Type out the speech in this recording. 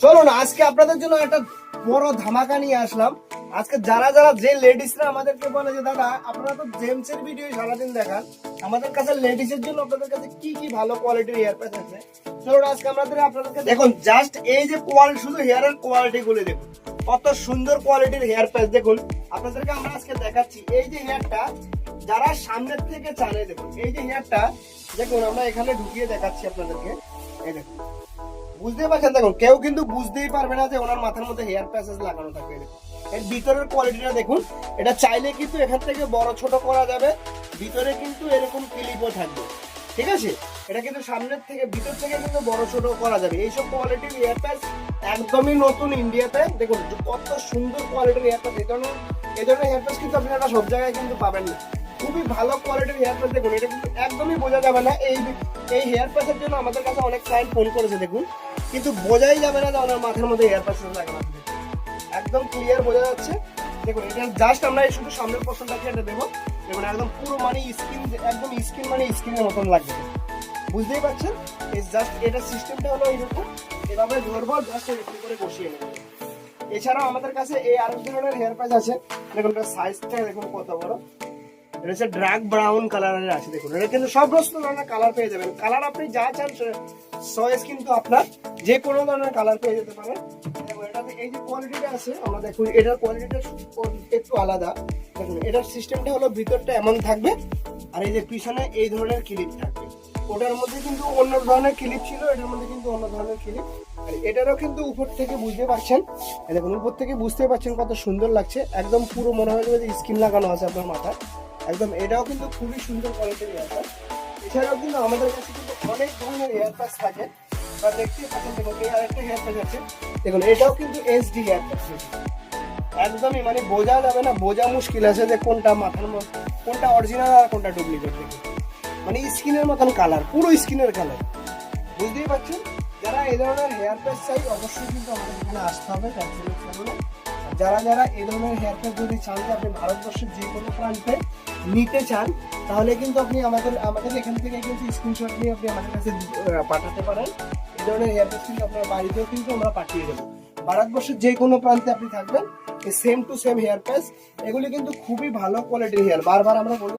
চলো না আজকে আপনাদের জন্য একটা বড় ধামাকা নিয়ে আসলাম। আজকে যারা যারা যে লেডিসরা আমাদেরকে বলে যে দাদা আপনারা তো জেমস এর ভিডিও সারাদিন দেখান আমাদের কাছে লেডিস এর জন্য আপনাদের কাছে কি কি ভালো কোয়ালিটির হেয়ার প্যাচ আছে? চলো আজকে আমাদের আপনাদেরকে দেখুন জাস্ট এই যে কোয়ালিটি শুধু হেয়ার হেয়ারের কোয়ালিটি গুলো দেখুন। কত সুন্দর কোয়ালিটির হেয়ার প্যাচ দেখুন। আপনাদেরকে আমরা আজকে দেখাচ্ছি এই যে হেয়ারটা যারা সামনের থেকে চানে দেখুন এই যে হেয়ারটা দেখুন আমরা এখানে ঢুকিয়ে দেখাচ্ছি আপনাদেরকে। এই দেখুন। বুঝতেই পারছেন, দেখুন, কেউ কিন্তু বুঝতেই পারবে না যে ওনার মাথার মধ্যে হেয়ার প্যাসেজ লাগানো থাকবে। এর ভিতরের কোয়ালিটিটা দেখুন, এটা চাইলে কিন্তু এখান থেকে বড় ছোট করা যাবে, ভিতরে কিন্তু এরকম ক্লিপও থাকবে। ঠিক আছে? এটা কিন্তু সামনের থেকে, ভিতর থেকে কিন্তু বড় ছোট করা যাবে। এইসব কোয়ালিটির হেয়ার প্যাচ একদমই নতুন ইন্ডিয়াতে দেখুন, কত সুন্দর কোয়ালিটির হেয়ার প্যাচ এই ধরনের এই ধরনের হেয়ার প্যাচ কিন্তু আপনারা সব জায়গায় কিন্তু পাবেন না। খুবই ভালো কোয়ালিটির হেয়ার প্যাচ দেখুন, এটা কিন্তু একদমই বোঝা যাবে না। এই এই হেয়ার প্যাচের জন্য আমাদের কাছে অনেক ক্লায়েন্ট ফোন করেছে, দেখুন। কিন্তু বোঝাই যাবে না যে ওনার মাথার মধ্যে হেয়ার প্যাচ লাগানো একদম ক্লিয়ার বোঝা যাচ্ছে। দেখুন, এটা জাস্ট আমরা শুধু সামনের পোর্শনটাকে এটা দেবো। দেখুন, একদম পুরো মানে স্কিন একদম স্কিন মানে স্কিনের মতন লাগবে। বুঝতেই পারছেন? এই জাস্ট এটা সিস্টেমটা হলো এইরকম। এভাবে ধরবো জাস্ট এরকম করে বসিয়ে নেব এছাড়াও আমাদের কাছে এই আরেক ধরনের হেয়ার প্যাচ আছে। দেখুন সাইজটা দেখুন কত বড়। এটা ড্রাগ ব্রাউন কালারের আছে, দেখুন। এটা কিন্তু সব ধরনের কালার পেয়ে যাবেন। কালার আপনি যা চান চয়েস কিন্তু আপনার যে কোনো ধরনের কালার পেয়ে যেতে পারেন এটাতে এই যে আছে দেখুন, এটার একটু আলাদা। এটার সিস্টেমটা ভিতরটা এমন থাকবে, আর এই যে পিছনে এই ধরনের ওটার মধ্যে কিন্তু অন্য ধরনের ক্লিপ ছিল, এটার মধ্যে কিন্তু অন্য ধরনের ক্লিপ আর এটারও কিন্তু উপর থেকে বুঝতে পারছেন দেখুন, উপর থেকে পারছেন কত সুন্দর লাগছে। একদম পুরো মনে হয় যে স্কিন লাগানো আছে আপনার মাথায়। একদম, এটাও কিন্তু খুবই সুন্দর কোয়ালিটির হেয়ার প্যাচ এছাড়াও কিন্তু আমাদের কাছে কিন্তু অনেক ধরনের হেয়ার প্যাচ থাকে। বা দেখতে পাচ্ছেন দেখুন, এই আরেকটা হেয়ার আছে। দেখুন, এটাও কিন্তু এইচডি হেয়ার প্যাচ একদমই মানে বোঝা যাবে না, বোঝা মুশকিল আছে যে কোনটা মাথার মধ্যে, কোনটা অরিজিনাল আর কোনটা ডুপ্লিকেট মানে স্কিনের মতন কালার পুরো স্কিনের কালার বুঝতেই পারছেন? যারা এই ধরনের হেয়ার প্যাচ চাই, অবশ্যই কিন্তু আমাদের এখানে আসতে হবে যারা যারা এই ধরনের হেয়ার প্যাচ যদি চান যে আপনি ভারতবর্ষের যে কোনো প্রান্তে নিতে চান, তাহলে কিন্তু আপনি আমাদের আমাদের এখান থেকে কিন্তু স্ক্রিনশট নিয়ে আপনি আমাদের কাছে পাঠাতে পারেন। এই ধরনের হেয়ার প্যাচ কিন্তু আপনার বাড়িতেও কিন্তু আমরা পাঠিয়ে দেবো। ভারতবর্ষের যে কোনো প্রান্তে আপনি থাকবেন same to same hair patch এগুলি কিন্তু খুবই ভালো কোয়ালিটির হেয়ার বারবার আমরা বলব